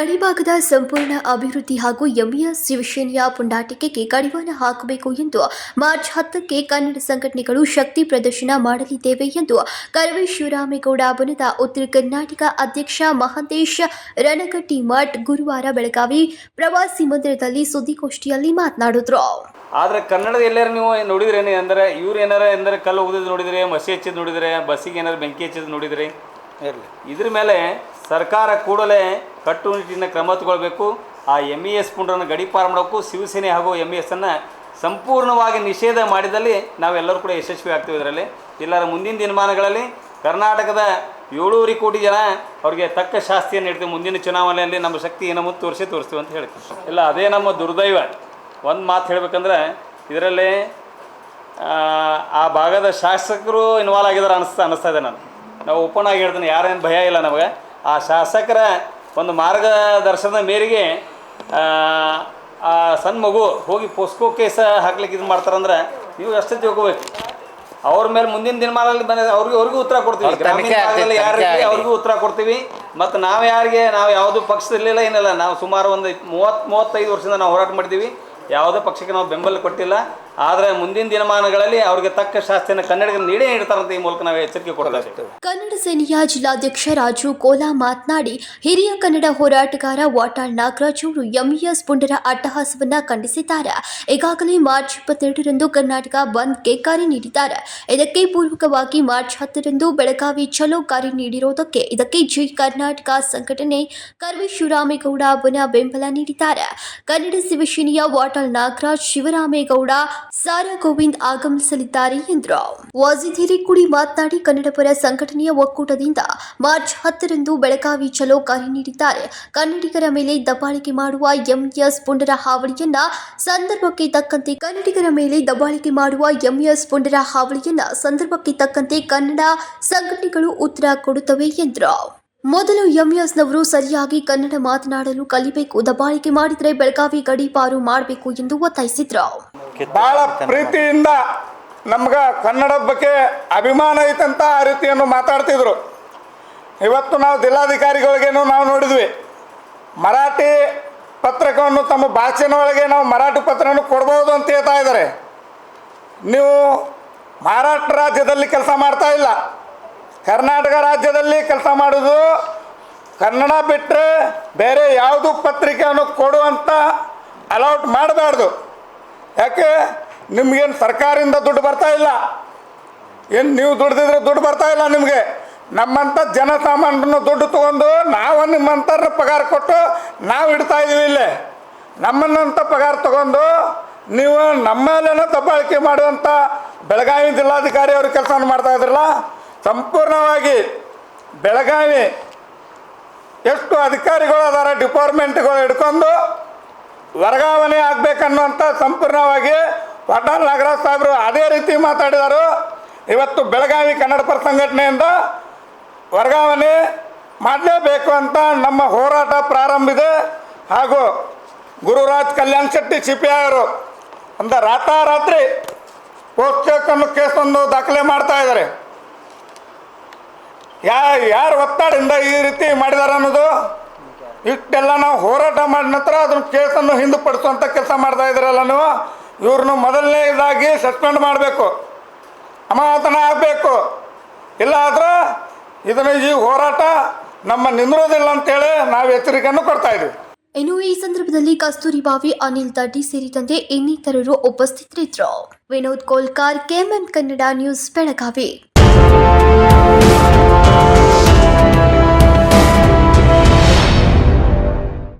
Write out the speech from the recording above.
ಗಡಿಭಾಗದ ಸಂಪೂರ್ಣ ಅಭಿವೃದ್ಧಿ ಹಾಗೂ ಎಂಇಎಸ್ ಶಿವಸೇನೆಯ ಪುಂಡಾಟಿಕೆಗೆ ಕಡಿವಾಣ ಹಾಕಬೇಕು ಎಂದು ಮಾರ್ಚ್ ಹತ್ತಕ್ಕೆ ಕನ್ನಡ ಸಂಘಟನೆಗಳು ಶಕ್ತಿ ಪ್ರದರ್ಶನ ಮಾಡಲಿದ್ದೇವೆ ಎಂದು ಕರವೇ ಶಿವರಾಮೇಗೌಡ ಉತ್ತರ ಕರ್ನಾಟಕ ಅಧ್ಯಕ್ಷ ಮಹಂತೇಶ್ ರಣಗಟ್ಟಿ ಮಠ್ ಗುರುವಾರ ಬೆಳಗಾವಿ ಪ್ರವಾಸಿ ಮಂದಿರದಲ್ಲಿ ಸುದ್ದಿಗೋಷ್ಠಿಯಲ್ಲಿ ಮಾತನಾಡಿದ್ರು. ಆದ್ರೆ ಕನ್ನಡದ ಎಲ್ಲರೂ ನೀವು ನೋಡಿದ್ರೇನೆ? ಅಂದ್ರೆ ಇವ್ರು ಏನಾರ ಅಂದ್ರೆ ಕಲ್ಲು ಉಗಿದ್ ನೋಡಿದ್ರೆ, ಮಸಿ ಹಚ್ಚಿದ್ ನೋಡಿದ್ರೆ, ಬಸ್ಸಿಗೆ ಏನಾರು ಬೆಂಕಿ ಹಚ್ಚಿದ್ ನೋಡಿದ್ರಿ? ಇರಲಿ. ಇದ್ರ ಮೇಲೆ ಸರ್ಕಾರ ಕೂಡಲೇ ಕಟ್ಟುನಿಟ್ಟಿನ ಕ್ರಮ ತಗೊಳ್ಬೇಕು. ಆ ಎಂ ಇ ಎಸ್ ಪುಂಡ್ರನ್ನು ಗಡೀಪಾರು ಮಾಡೋಕ್ಕೂ ಶಿವಸೇನೆ ಹಾಗೂ ಎಂ ಇ ಎಸ್ ಅನ್ನು ಸಂಪೂರ್ಣವಾಗಿ ನಿಷೇಧ ಮಾಡಿದಲ್ಲಿ ನಾವೆಲ್ಲರೂ ಕೂಡ ಯಶಸ್ವಿ ಆಗ್ತೀವಿ ಇದರಲ್ಲಿ. ಇಲ್ಲಾರ ಮುಂದಿನ ದಿನಮಾನಗಳಲ್ಲಿ ಕರ್ನಾಟಕದ ಏಳೂವರೆ ಕೋಟಿ ಜನ ಅವ್ರಿಗೆ ತಕ್ಕ ಶಾಸ್ತಿಯನ್ನು ನೀಡ್ತೀವಿ. ಮುಂದಿನ ಚುನಾವಣೆಯಲ್ಲಿ ನಮ್ಮ ಶಕ್ತಿ ಏನೋ ಮುಂದೆ ತೋರಿಸಿ ತೋರಿಸ್ತೀವಿ ಅಂತ ಹೇಳ್ತೀವಿ. ಇಲ್ಲ, ಅದೇ ನಮ್ಮ ದುರ್ದೈವ. ಒಂದು ಮಾತು ಹೇಳಬೇಕಂದ್ರೆ ಇದರಲ್ಲಿ, ಆ ಭಾಗದ ಶಾಸಕರು ಇನ್ವಾಲ್ವ್ ಆಗಿದ್ದಾರೆ ಅನಿಸ್ತಾ ಅನ್ನಿಸ್ತಾ ಇದೆ ನಾನು ನಾವು ಓಪನ್ ಆಗಿ ಹೇಳ್ತೀನಿ ಯಾರೇನು ಭಯ ಇಲ್ಲ ನಮಗೆ. ಆ ಶಾಸಕರ ಒಂದು ಮಾರ್ಗದರ್ಶನದ ಮೇರೆಗೆ ಆ, ಆ ಸಣ್ಣ ಮಗು ಹೋಗಿ ಪೋಸ್ಕೋ ಕೇಸ ಹಾಕ್ಲಿಕ್ಕೆ ಇದು ಮಾಡ್ತಾರಂದ್ರೆ ನೀವು ಅಷ್ಟೇ ತಿಳ್ಕೋಬೇಕು. ಅವ್ರ ಮೇಲೆ ಮುಂದಿನ ದಿನಮಾನದಲ್ಲಿ ಬಂದ ಅವ್ರಿಗೆ ಅವ್ರಿಗೂ ಉತ್ತರ ಕೊಡ್ತೀವಿ. ಗ್ರಾಮೀಣ ಭಾಗದಲ್ಲಿ ಯಾರಿಗೆ ಅವ್ರಿಗೂ ಉತ್ತರ ಕೊಡ್ತೀವಿ. ಮತ್ತು ನಾವು ಯಾರಿಗೆ ನಾವು ಯಾವುದು ಪಕ್ಷದಲ್ಲಿಲ್ಲ ಏನಿಲ್ಲ ನಾವು ಸುಮಾರು ಒಂದು ಮೂವತ್ತು ಮೂವತ್ತೈದು ವರ್ಷದಿಂದ ನಾವು ಹೋರಾಟ ಮಾಡಿದ್ದೀವಿ ಯಾವುದೇ ಪಕ್ಷಕ್ಕೆ ನಾವು ಬೆಂಬಲ ಕೊಟ್ಟಿಲ್ಲ. ಆದರೆ ಮುಂದಿನ ದಿನಮಾನಗಳಲ್ಲಿ ಅವರಿಗೆ ತಕ್ಕ ಶಾಸ್ತಿಯನ್ನು ಕನ್ನಡಿಗರು ನೀಡೇ ನೀಡ್ತಾರಂತ ಈ ಮೂಲಕ ನಾವು ಎಚ್ಚರಿಕೆ ಕೊಡ್ತಾ ಕನ್ನಡ ಸೇನೆಯ ಜಿಲ್ಲಾಧ್ಯಕ್ಷ ರಾಜು ಕೋಲಾ ಮಾತನಾಡಿ, ಹಿರಿಯ ಕನ್ನಡ ಹೋರಾಟಗಾರ ವಾಟಾಳ್ ನಾಗರಾಜ್ ಅವರು ಎಂಇಎಸ್ ಪುಂಡರ ಅಟ್ಟಹಾಸವನ್ನ ಖಂಡಿಸಿದ್ದಾರೆ. ಈಗಾಗಲೇ ಮಾರ್ಚ್ ಇಪ್ಪತ್ತೆರಡರಂದು ಕರ್ನಾಟಕ ಬಂದ್ಗೆ ಕರೆ ನೀಡಿದ್ದಾರೆ. ಇದಕ್ಕೆ ಪೂರ್ವಕವಾಗಿ ಮಾರ್ಚ್ ಹತ್ತರಂದು ಬೆಳಗಾವಿ ಚಲೋ ಕರೆ ನೀಡಿರುವುದಕ್ಕೆ ಇದಕ್ಕೆ ಜೈ ಕರ್ನಾಟಕ ಸಂಘಟನೆ ಕರ್ವಿ ಶಿವರಾಮೇಗೌಡ ಬೆಂಬಲ ನೀಡಿದ್ದಾರೆ. ಕನ್ನಡ ಶಿವಸೇನೆಯ ವಾಟಾಳ್ ನಾಗರಾಜ್ ಶಿವರಾಮೇಗೌಡ ಸಾರಾ ಗೋವಿಂದ್ ಆಗಮಿಸಲಿದ್ದಾರೆ ಎಂದರು. ವಾಜಿದ್ ಹಿರೇಕುಡಿ ಮಾತನಾಡಿ ಕನ್ನಡಪರ ಸಂಘಟನೆಯ ಒಕ್ಕೂಟದಿಂದ ಮಾರ್ಚ್ ಹತ್ತರಂದು ಬೆಳಗಾವಿ ಚಲೋ ಕರೆ ನೀಡಿದ್ದಾರೆ. ಕನ್ನಡಿಗರ ಮೇಲೆ ದಬ್ಬಾಳಿಕೆ ಮಾಡುವ ಎಂಎಸ್ ಪುಂಡರ ಹಾವಳಿಯನ್ನ ಸಂದರ್ಭಕ್ಕೆ ತಕ್ಕಂತೆ ಕನ್ನಡಿಗರ ಮೇಲೆ ದಬ್ಬಾಳಿಕೆ ಮಾಡುವ ಎಂಎಸ್ ಪುಂಡರ ಹಾವಳಿಯನ್ನ ಸಂದರ್ಭಕ್ಕೆ ತಕ್ಕಂತೆ ಕನ್ನಡ ಸಂಘಟನೆಗಳು ಉತ್ತರ ಕೊಡುತ್ತವೆ ಎಂದರು. ಮೊದಲು ಎಂಎಸ್ನವರು ಸರಿಯಾಗಿ ಕನ್ನಡ ಮಾತನಾಡಲು ಕಲಿಬೇಕು ದಬ್ಬಾಳಿಕೆ ಮಾಡಿದರೆ ಬೆಳಗಾವಿ ಗಡೀಪಾರು ಮಾಡಬೇಕು ಎಂದು ಒತ್ತಾಯಿಸಿದ್ರು. ಬಹಳ ಪ್ರೀತಿಯಿಂದ ನಮ್ಗ ಕನ್ನಡದ ಬಗ್ಗೆ ಅಭಿಮಾನ ಐತಂತ ಆ ರೀತಿಯನ್ನು ಮಾತಾಡ್ತಿದ್ರು. ಇವತ್ತು ನಾವು ಜಿಲ್ಲಾಧಿಕಾರಿಗಳಿಗೇನು ನಾವು ನೋಡಿದ್ವಿ. ಮರಾಠಿ ಪತ್ರಕವನ್ನು ತಮ್ಮ ಭಾಷೆನ ಒಳಗೆ ನಾವು ಮರಾಠಿ ಪತ್ರವನ್ನು ಕೊಡ್ಬೋದು ಅಂತ ಹೇಳ್ತಾ ಇದ್ದಾರೆ. ನೀವು ಮಹಾರಾಷ್ಟ್ರ ರಾಜ್ಯದಲ್ಲಿ ಕೆಲಸ ಮಾಡ್ತಾ ಇಲ್ಲ. ಕರ್ನಾಟಕ ರಾಜ್ಯದಲ್ಲಿ ಕೆಲಸ ಮಾಡೋದು ಕನ್ನಡ ಬಿಟ್ಟರೆ ಬೇರೆ ಯಾವುದು ಪತ್ರಿಕೆಯನ್ನು ಕೊಡುವಂತ ಅಲೌಟ್ ಮಾಡಬಾರ್ದು. ಯಾಕೆ? ನಿಮ್ಗೇನು ಸರ್ಕಾರದಿಂದ ದುಡ್ಡು ಬರ್ತಾ ಇಲ್ಲ? ಏನು ನೀವು ದುಡ್ದಿದ್ರೆ ದುಡ್ಡು ಬರ್ತಾ ಇಲ್ಲ ನಿಮಗೆ? ನಮ್ಮಂಥ ಜನಸಾಮಾನ್ಯರನ್ನು ದುಡ್ಡು ತೊಗೊಂಡು ನಾವು ನಿಮ್ಮಂಥರ ಪಗಾರ ಕೊಟ್ಟು ನಾವು ಇಡ್ತಾ ಇದೀವಿ ಇಲ್ಲೇ. ನಮ್ಮನ್ನಂಥ ಪಗಾರ ತಗೊಂಡು ನೀವು ನಮ್ಮ ಮೇಲೇನೋ ದಬ್ಬಾಳಿಕೆ ಮಾಡುವಂಥ ಬೆಳಗಾವಿ ಜಿಲ್ಲಾಧಿಕಾರಿ ಅವರು ಕೆಲಸ ಮಾಡ್ತಾ ಇದ್ರಲ್ಲ ಸಂಪೂರ್ಣವಾಗಿ ಬೆಳಗಾವಿ ಎಷ್ಟು ಅಧಿಕಾರಿಗಳು ಅದರ ಡಿಪಾರ್ಟ್ಮೆಂಟ್ಗಳು ಹಿಡ್ಕೊಂಡು ವರ್ಗಾವಣೆ ಆಗಬೇಕನ್ನುವಂಥ ಸಂಪೂರ್ಣವಾಗಿ ಪಟಾಲ್ ನಾಗರಾಜ್ ಸಾಹೇಬರು ಅದೇ ರೀತಿ ಮಾತಾಡಿದರು. ಇವತ್ತು ಬೆಳಗಾವಿ ಕನ್ನಡಪರ ಸಂಘಟನೆಯಿಂದ ವರ್ಗಾವಣೆ ಮಾಡಲೇಬೇಕು ಅಂತ ನಮ್ಮ ಹೋರಾಟ ಪ್ರಾರಂಭಿದೆ ಹಾಗೂ ಗುರುರಾಜ್ ಕಲ್ಯಾಣ್ ಶೆಟ್ಟಿ ಸಿ ಪಿ ಅವರು ಅಂದ ರಾತಾರಾತ್ರಿ ಪೋಸ್ಟನ್ನು ಕೇಸನ್ನು ದಾಖಲೆ ಮಾಡ್ತಾ ಇದ್ದಾರೆ. ಯಾ, ಯಾರು ಒತ್ತಡದಿಂದ ಈ ರೀತಿ ಮಾಡಿದಾರೆ ಅನ್ನೋದು? ಇಷ್ಟೆಲ್ಲ ನಾವು ಹೋರಾಟ ಮಾಡಿದ ನಂತರ ಅದನ್ನ ಕೇಸನ್ನು ಹಿಂದುಪಡಿಸುವಂಥ ಕೆಲಸ ಮಾಡ್ತಾ ಇದ್ರಲ್ಲ ನೀವು? ಇವ್ರನ್ನ ಮೊದಲನೇದಾಗಿ ಸಸ್ಪೆಂಡ್ ಮಾಡಬೇಕು. ಅಮಾನತನ ಆಗಬೇಕು. ಇಲ್ಲ ಆದ್ರೆ ಇದನ್ನು ಈ ಹೋರಾಟ ನಮ್ಮ ನಿಂದಿರೋದಿಲ್ಲ ಅಂತೇಳಿ ನಾವು ಎಚ್ಚರಿಕೆಯನ್ನು ಕೊಡ್ತಾ ಇದ್ದೀವಿ. ಇನ್ನು ಈ ಸಂದರ್ಭದಲ್ಲಿ ಕಸ್ತೂರಿ ಬಾವಿ ಅನಿಲ್ ದಡ್ಡಿ ಸೇರಿದಂತೆ ಇನ್ನಿತರರು ಉಪಸ್ಥಿತರಿದ್ದರು. Vinod Kolkar, KMM Kannada news Belagavi.